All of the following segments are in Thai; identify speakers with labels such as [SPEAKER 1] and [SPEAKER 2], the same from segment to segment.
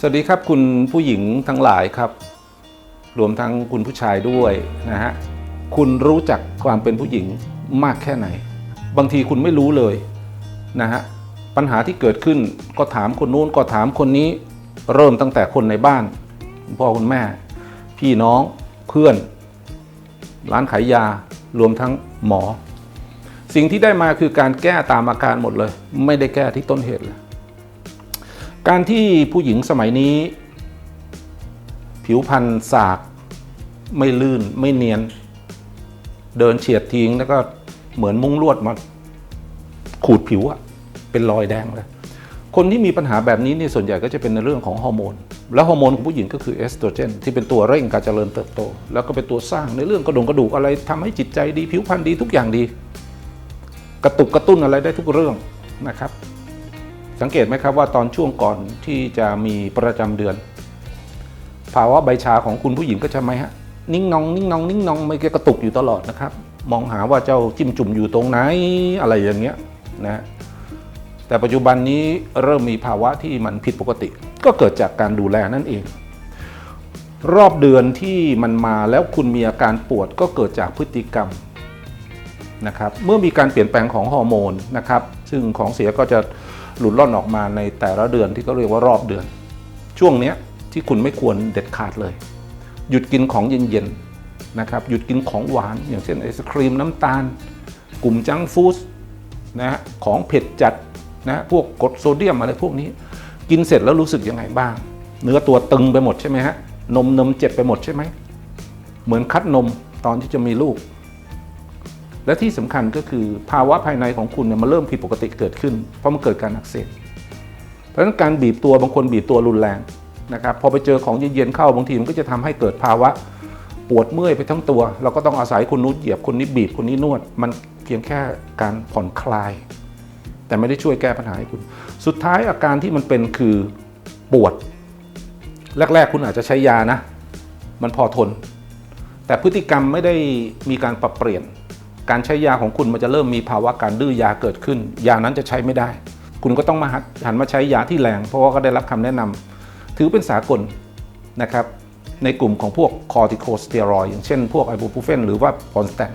[SPEAKER 1] สวัสดีครับคุณผู้หญิงทั้งหลายครับ รวมทั้งคุณผู้ชายด้วยนะฮะคุณรู้จักความเป็นผู้หญิงมากแค่ไหน บางทีคุณไม่รู้เลยนะฮะปัญหาที่เกิดขึ้นก็ถามคนนู้นก็ถามคนนี้ เริ่มตั้งแต่คนในบ้านคุณพ่อคุณแม่ พี่น้องเพื่อน ร้านขายยารวมทั้งหมอ สิ่งที่ได้มาคือการแก้ตามอาการหมดเลย ไม่ได้แก้ที่ต้นเหตุเลย การที่ผู้หญิงสมัยนี้ ผิวพรรณสากไม่ลื่นไม่เนียน เดินเฉียดทิ้งแล้วก็เหมือนมุ้งลวดมาขูดผิวอะเป็นรอยแดงเลยคนที่มีปัญหาแบบนี้เนี่ยส่วนใหญ่ก็จะเป็นในเรื่องของฮอร์โมน แล้วฮอร์โมนของผู้หญิงก็คือเอสโตรเจนที่เป็นตัวเร่งการเจริญเติบโต แล้วก็เป็นตัวสร้างในเรื่องกระดงกระดูกอะไรทำให้จิตใจดีผิวพรรณดีทุกอย่างดี กระตุกกระตุ้นอะไรได้ทุกเรื่องนะครับ สังเกตไหมครับว่าตอนช่วงก่อนที่จะมีประจำเดือน ภาวะใบชาของคุณผู้หญิงก็จะไหมฮะนิ่งนองนิ่งนองนิ่งนองไม่กระตุกอยู่ตลอดนะครับ มองหาว่าเจ้าจิ้มจุ่มอยู่ตรงไหนอะไรอย่างเงี้ยนะแต่ปัจจุบันนี้เริ่มมีภาวะที่มันผิดปกติ ก็เกิดจากการดูแลนั่นเอง รอบเดือนที่มันมาแล้วคุณมีอาการปวดก็เกิดจากพฤติกรรมนะครับเมื่อมีการเปลี่ยนแปลงของฮอร์โมนนะครับซึ่งของเสียก็จะ หลุดล่อนออกมาในแต่ละเดือนที่เขาเรียกว่ารอบเดือน ช่วงนี้ที่คุณไม่ควรเด็ดขาดเลย หยุดกินของเย็นๆนะครับหยุดกินของหวาน อย่างเช่นไอศครีมน้ำตาล กลุ่มจังฟู้ดนะฮะของเผ็ดจัดนะพวกกรดโซเดียมอะไรพวกนี้ กินเสร็จแล้วรู้สึกยังไงบ้าง เนื้อตัวตึงไปหมดใช่ไหมฮะนมนมเจ็บไปหมดใช่ไหมเหมือนคัดนมตอนที่จะมีลูก และที่สำคัญก็คือภาวะภายในของคุณเนี่ยมันเริ่มผิดปกติเกิดขึ้น เพราะมันเกิดการอักเสบเพราะฉะนั้นการบีบตัวบางคนบีบตัวรุนแรงนะครับพอไปเจอของเย็นๆเข้าบางทีมันก็จะทำให้เกิดภาวะปวดเมื่อยไปทั้งตัว เราก็ต้องอาศัยคนนู้นเหยียบคนนี้บีบคนนี้นวด มันเพียงแค่การผ่อนคลาย แต่ไม่ได้ช่วยแก้ปัญหาให้คุณ สุดท้ายอาการที่มันเป็นคือปวด แรก ๆ คุณอาจจะใช้ยานะ มันพอทน แต่พฤติกรรมไม่ได้มีการปรับเปลี่ยน การใช้ยาของคุณมันจะเริ่มมีภาวะการดื้อยาเกิดขึ้น ยานั้นจะใช้ไม่ได้ คุณก็ต้องมาหัดหันมาใช้ยาที่แรง เพราะว่าก็ได้รับคำแนะนำถือเป็นสากลนะครับในกลุ่มของพวกคอร์ติโคสเตียรอยอย่างเช่นพวกไอบูพูเฟนหรือว่าพอนสแตน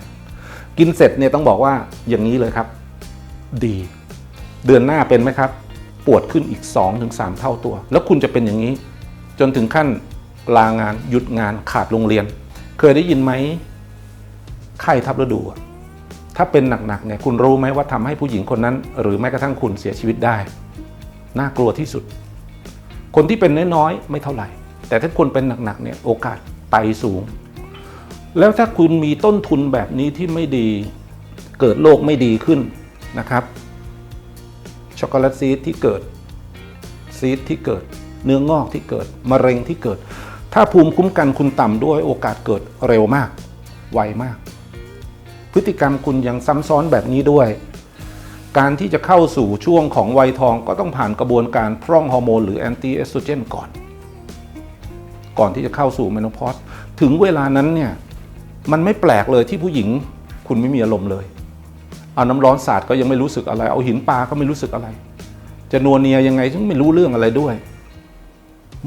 [SPEAKER 1] กินเสร็จเนี่ยต้องบอกว่าอย่างนี้เลยครับ ดี เดือนหน้าเป็นไหมครับ ปวดขึ้นอีก 2-3 เท่าตัว แล้วคุณจะเป็นอย่างนี้ จนถึงขั้นลางานหยุดงานขาดโรงเรียน เคยได้ยินไหมไข้ทับฤดูอะ ถ้าเป็นหนักๆเนี่ยคุณรู้ไหมว่าทำให้ผู้หญิงคนนั้น หรือแม้กระทั่งคุณเสียชีวิตได้ น่ากลัวที่สุด คนที่เป็นน้อยๆไม่เท่าไหร่ แต่ถ้าคนเป็นหนักๆเนี่ยโอกาสไตสูง แล้วถ้าคุณมีต้นทุนแบบนี้ที่ไม่ดี เกิดโรคไม่ดีขึ้นนะครับ ช็อกโกแลตซีดที่เกิดซีดที่เกิด เนื้องอกที่เกิดมะเร็งที่เกิด ถ้าภูมิคุ้มกันคุณต่ำด้วยโอกาสเกิดเร็วมาก ไวมาก พฤติกรรมคุณยังซ้ำซ้อนแบบนี้ด้วย การที่จะเข้าสู่ช่วงของวัยทองก็ต้องผ่านกระบวนการพร่องฮอร์โมนหรือแอนตี้เอสโตรเจนก่อน ก่อนที่จะเข้าสู่เมโนพอสถึงเวลานั้นเนี่ยมันไม่แปลกเลยที่ผู้หญิงคุณไม่มีอารมณ์เลย เอาน้ำร้อนสาดก็ยังไม่รู้สึกอะไร เอาหินปลาก็ไม่รู้สึกอะไร จะนัวเนียยังไงฉันไม่รู้เรื่องอะไรด้วย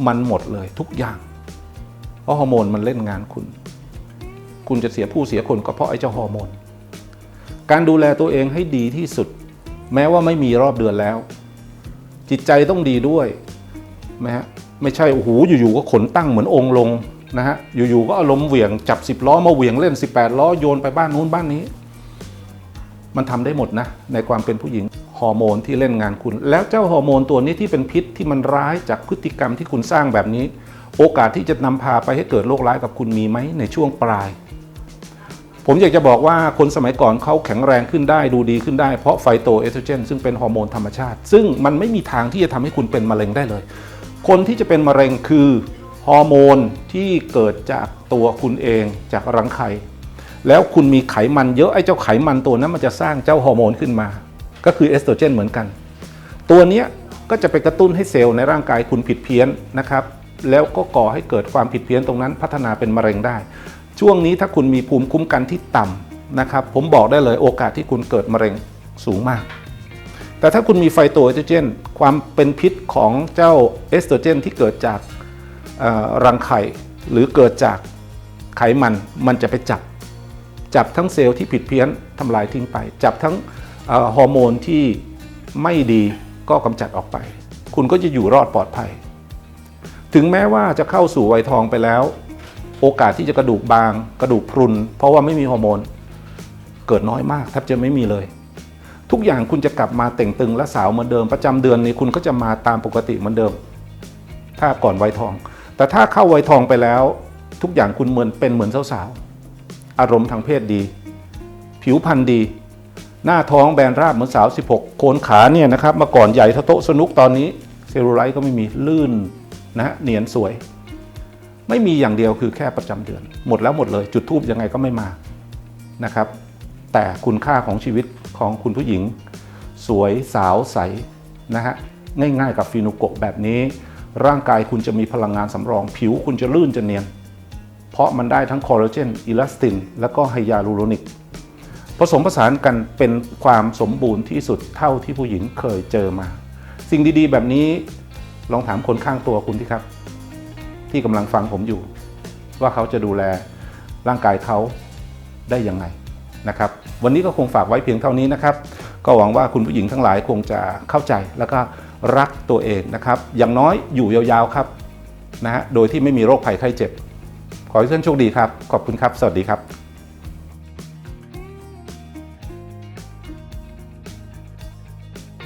[SPEAKER 1] มันหมดเลยทุกอย่าง เพราะฮอร์โมนมันเล่นงานคุณ คุณจะเสียผู้เสียคนก็เพราะไอ้เจ้าฮอร์โมน การดูแลตัวเองให้ดีที่สุด แม้ว่าไม่มีรอบเดือนแล้ว จิตใจต้องดีด้วยนะฮะไม่ใช่โอ้โหอยู่ๆก็ขนตั้งเหมือนองค์ลงนะฮะอยู่ๆก็อารมณ์เหวี่ยงจับ 10 ล้อมาเหวี่ยงเล่น 18 ล้อโยนไปบ้านนู้นบ้านนี้ มันทำได้หมดนะ ในความเป็นผู้หญิงฮอร์โมนที่เล่นงานคุณ แล้วเจ้าฮอร์โมนตัวนี้ที่เป็นพิษที่มันร้ายจากพฤติกรรมที่คุณสร้างแบบนี้ โอกาสที่จะนำพาไปให้เกิดโรคร้ายกับคุณมีไหมในช่วงปลาย ผมอยากจะบอกว่าคนสมัยก่อนเขาแข็งแรงขึ้นได้ดูดีขึ้นได้เพราะไฟโตเอสโตรเจนซึ่งเป็นฮอร์โมนธรรมชาติ ซึ่งมันไม่มีทางที่จะทำให้คุณเป็นมะเร็งได้เลย คนที่จะเป็นมะเร็งคือฮอร์โมนที่เกิดจากตัวคุณเองจากรังไข่แล้วคุณมีไขมันเยอะไอ้เจ้าไขมันตัวนั้นมันจะสร้างเจ้าฮอร์โมนขึ้นมา ก็คือเอสโตรเจนเหมือนกัน ตัวเนี้ยก็จะไปกระตุ้นให้เซลล์ในร่างกายคุณผิดเพี้ยนนะครับแล้วก็ก่อให้เกิดความผิดเพี้ยนตรงนั้นพัฒนาเป็นมะเร็งได้ ช่วงนี้ถ้าคุณมีภูมิคุ้มกันที่ต่ำนะครับ ผมบอกได้เลยโอกาสที่คุณเกิดมะเร็งสูงมาก แต่ถ้าคุณมีไฟโตเอสโตรเจน ความเป็นพิษของเจ้าเอสโตรเจนที่เกิดจากรังไข่หรือเกิดจากไขมันมันจะไปจับ จับทั้งเซลล์ที่ผิดเพี้ยนทำลายทิ้งไป จับทั้งอฮอร์โมนที่ไม่ดีก็กำจัดออกไป คุณก็จะอยู่รอดปลอดภัย ถึงแม้ว่าจะเข้าสู่วัยทองไปแล้ว โอกาสที่จะกระดูกบางกระดูกพรุน เพราะว่าไม่มีฮอร์โมน เกิดน้อยมากแทบจะไม่มีเลย ทุกอย่างคุณจะกลับมาเต่งตึงและสาวเหมือนเดิม ประจำเดือนนี้คุณก็จะมาตามปกติเหมือนเดิม ถ้าก่อนวัยทอง แต่ถ้าเข้าวัยทองไปแล้ว ทุกอย่างคุณเหมือนเป็นเหมือนสาวๆอารมณ์ทางเพศดี ผิวพรรณดี หน้าท้องแบนราบเหมือนสาว 16 โคนขาเนี่ยนะครับเมื่อก่อนใหญ่เท่าโต๊ะสนุกตอนนี้เซลลูไลท์ก็ไม่มีลื่นนะฮะเนียนสวย ไม่มีอย่างเดียวคือแค่ประจำเดือน หมดแล้วหมดเลย จุดทูบยังไงก็ไม่มานะครับ แต่คุณค่าของชีวิตของคุณผู้หญิง สวยสาวใสนะฮะง่ายๆ กับฟินูโกะแบบนี้ ร่างกายคุณจะมีพลังงานสำรอง ผิวคุณจะลื่นจะเนียน เพราะมันได้ทั้งคอลลาเจนอิลาสติน และก็ไฮยาลูโรนิก ผสมผสานกันเป็นความสมบูรณ์ที่สุดเท่าที่ผู้หญิงเคยเจอมา สิ่งดีๆ แบบนี้ลองถามคนข้างตัวคุณที่ครับ ที่กำลังฟังผมอยู่ ว่าเขาจะดูแลร่างกายเขาได้ยังไงนะครับ วันนี้ก็คงฝากไว้เพียงเท่านี้นะครับ ก็หวังว่าคุณผู้หญิงทั้งหลายคงจะเข้าใจแล้วก็รักตัวเองนะครับ อย่างน้อยอยู่ยาวๆครับนะฮะโดยที่ไม่มีโรคภัยไข้เจ็บ ขอให้ท่านโชคดีครับ ขอบคุณครับ สวัสดีครับ